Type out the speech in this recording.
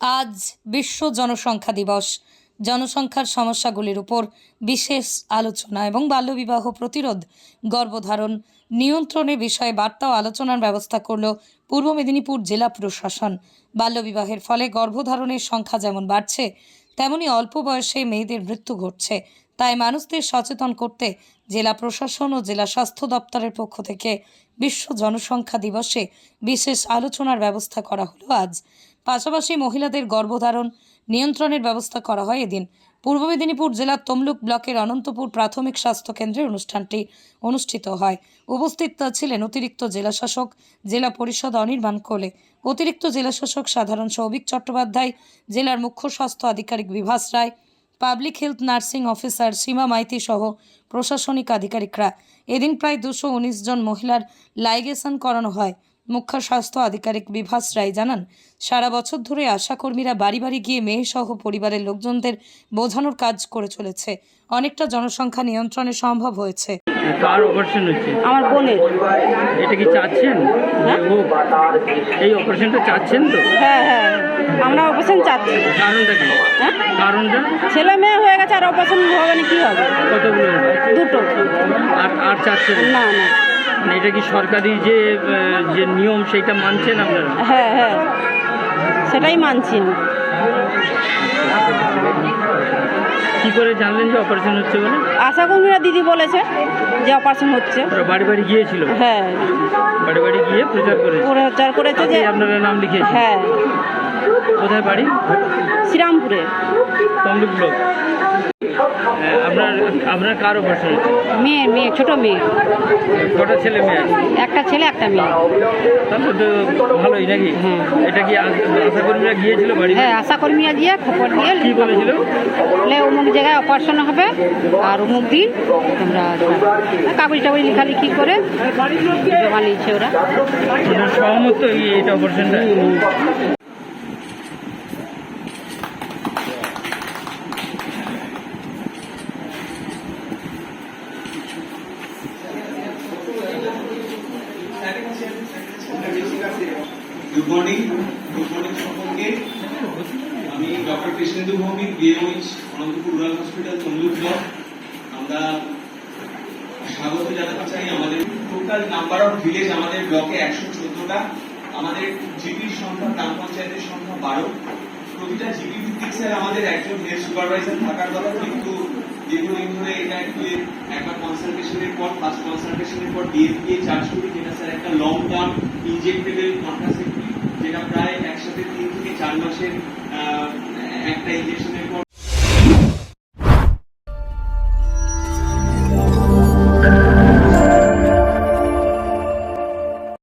আজ বিশ্ব জনসংখ্যা দিবস। জনসংখ্যার সমস্যাগুলির উপর বিশেষ আলোচনা এবং বাল্যবিবাহ প্রতিরোধ গর্ভধারণ নিয়ন্ত্রণের বিষয়ে বার্তা ও আলোচনার ব্যবস্থা করল পূর্ব মেদিনীপুর জেলা প্রশাসন। বাল্যবিবাহের ফলে গর্ভধারণের সংখ্যা যেমন বাড়ছে, তেমনি অল্প বয়সে মেয়েদের মৃত্যু ঘটছে। তাই মানুষদের সচেতন করতে জেলা প্রশাসন ও জেলা স্বাস্থ্য দপ্তরের পক্ষ থেকে বিশ্ব জনসংখ্যা দিবসে বিশেষ আলোচনার ব্যবস্থা করা হলো আজ। পাশাপাশি মহিলাদের গর্ভধারণ নিয়ন্ত্রণের ব্যবস্থা করা হয় এদিন। পূর্ব মেদিনীপুর জেলার তমলুক ব্লকের অনন্তপুর প্রাথমিক স্বাস্থ্য কেন্দ্রে অনুষ্ঠানটি অনুষ্ঠিত হয়। উপস্থিত ছিলেন অতিরিক্ত জেলাশাসক জেলা পরিষদ অনির্বাণ কোলে, অতিরিক্ত জেলাশাসক সাধারণ সৌভিক চট্টোপাধ্যায়, জেলার মুখ্য স্বাস্থ্য আধিকারিক Bibhas Roy, public health nursing officer Sima Maity সহ প্রশাসনিক আধিকারিকরা। এদিন প্রায় দুশো জন মহিলার লাইগেশন করানো হয়। মুখ্য স্বাস্থ্য আধিকারিক বিভাস রায় জানান সারা বছর ধরে আশাকর্মীরা বাড়ি বাড়ি গিয়ে মেয়ে সহ পরিবারের লোকজনদের বোঝানোর কাজ করে চলেছে। অনেকটা জনসংখ্যা নিয়ন্ত্রণে সম্ভব হয়েছে। কার অপারেশন হচ্ছে আমার বোনের। এটা কি চাচ্ছেন? যে এই অপারেশনটা চাচ্ছেন তো? হ্যাঁ হ্যাঁ আমরা অপারেশন চাচ্ছি। কারণটা কি? হ্যাঁ? কারণটা? ছেলে মেয়ে হয়ে গেছে আর অপারেশন হবে না কি হবে? কতগুলো দুটো। আর আর চাচ্ছেন না না। মানে এটা কি সরকারি যে যে নিয়ম সেইটা মানছেন আপনারা? হ্যাঁ হ্যাঁ। সেটাই মানছি। কি করে জানলেন যে অপারেশন হচ্ছে বলে? আশা কর্মীরা দিদি বলেছে যে অপারেশন হচ্ছে। বাড়ি বাড়ি গিয়েছিল? হ্যাঁ। বাড়ি বাড়ি গিয়ে প্রচার করেছে? প্রচার করেছে যে আপনারা নাম লিখিয়েছেন? হ্যাঁ। কোথায় বাড়ি? শ্রীরামপুরে। তমলুক ব্লক আপনার আপনার কার হচ্ছে মেয়ে মেয়ে ছোট মেয়ে। কটা ছেলে মেয়ে একটা ছেলে একটা মেয়ে। তারপর তো ভালোই নাকি? হ্যাঁ। এটা কি আ- আশা কর্মীরা গিয়েছিল বাড়ি? হ্যাঁ আশা কর্মীরা দিয়ে খবর দিয়ে কি বলেছিল? বলে অমুক জায়গায় অপারেশন হবে আর অমুক দিন আমরা কাগজ টাগজ লেখালেখি করে জমা নিয়েছে ওরা। সহমত তো এইটা অপারেশনটা মর্নিং গুড মর্নিং সকলকে। আমি doctor Krishnendu Bhowmick BMH Anantapur rural hospital, Tamluk block. আমরা স্বাগত জানাতে চাই আমাদের টোটাল নাম্বার অফ ভিলেজ আমাদের ব্লকে একশো চোদ্দটা। আমাদের জিপির সংখ্যা, গ্রাম পঞ্চায়েতের সংখ্যা বারো। প্রতিটা জিপি ভিত্তিক স্যার আমাদের একজন হেলথ সুপারভাইজার থাকার কথা, কিন্তু দীর্ঘদিন ধরে এটা একটু একবার কনসালটেশনের পর ফার্স্ট কনসালটেশনের পর ডিএফপি চার্জ করি, যেটা স্যার একটা লং টার্ম ইনজেক্টেবল কন্ট্রাসেপ্টিভ চার মাসের একটা ইঞ্জেকশনের পর